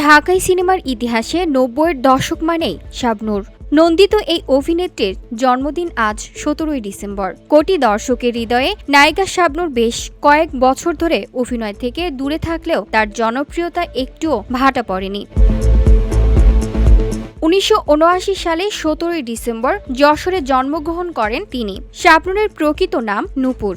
ঢাকাই সিনেমার ইতিহাসে নব্বইয়ের দশক মানেই শাবনূর। নন্দিত এই অভিনেত্রীর জন্মদিন আজ সতেরোই ডিসেম্বর। কোটি দর্শকের হৃদয়ে নায়িকা শাবনূর বেশ কয়েক বছর ধরে অভিনয় থেকে দূরে থাকলেও তার জনপ্রিয়তা একটুও ভাটা পড়েনি। উনিশশো উনআশি সালে সতেরোই ডিসেম্বর যশোরে জন্মগ্রহণ করেন তিনি। শাবনূরের প্রকৃত নাম নূপুর।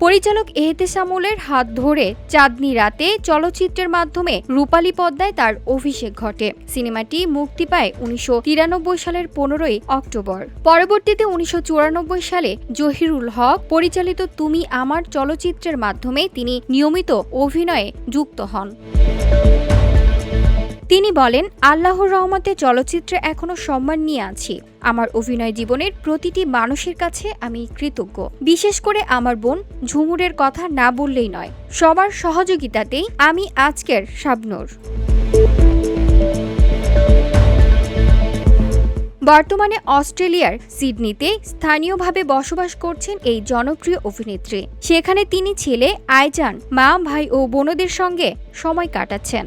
পরিচালক এহতেশামুলের হাত ধরে চাঁদনি রাতে চলচ্চিত্রের মাধ্যমে রূপালী পদ্মায় তার অভিষেক ঘটে। সিনেমাটি মুক্তি পায় উনিশশো তিরানব্বই সালের পনেরোই অক্টোবর। পরবর্তীতে উনিশশো চুরানব্বই সালে জহিরুল হক পরিচালিত তুমি আমার চলচ্চিত্রের মাধ্যমে তিনি নিয়মিত অভিনয়ে যুক্ত হন। তিনি বলেন, আল্লাহর রহমতে চলচ্চিত্রে এখনও সম্মান নিয়ে আছি। আমার অভিনয় জীবনের প্রতিটি মানুষের কাছে আমি কৃতজ্ঞ। বিশেষ করে আমার বোন ঝুমুরের কথা না বললেই নয়, সবার সহযোগিতাতেই আমি আজকের শাবনূর। বর্তমানে অস্ট্রেলিয়ার সিডনিতে স্থানীয়ভাবে বসবাস করছেন এই জনপ্রিয় অভিনেত্রী। সেখানে তিনি ছেলে আইজান, মা, ভাই ও বোনদের সঙ্গে সময় কাটাচ্ছেন।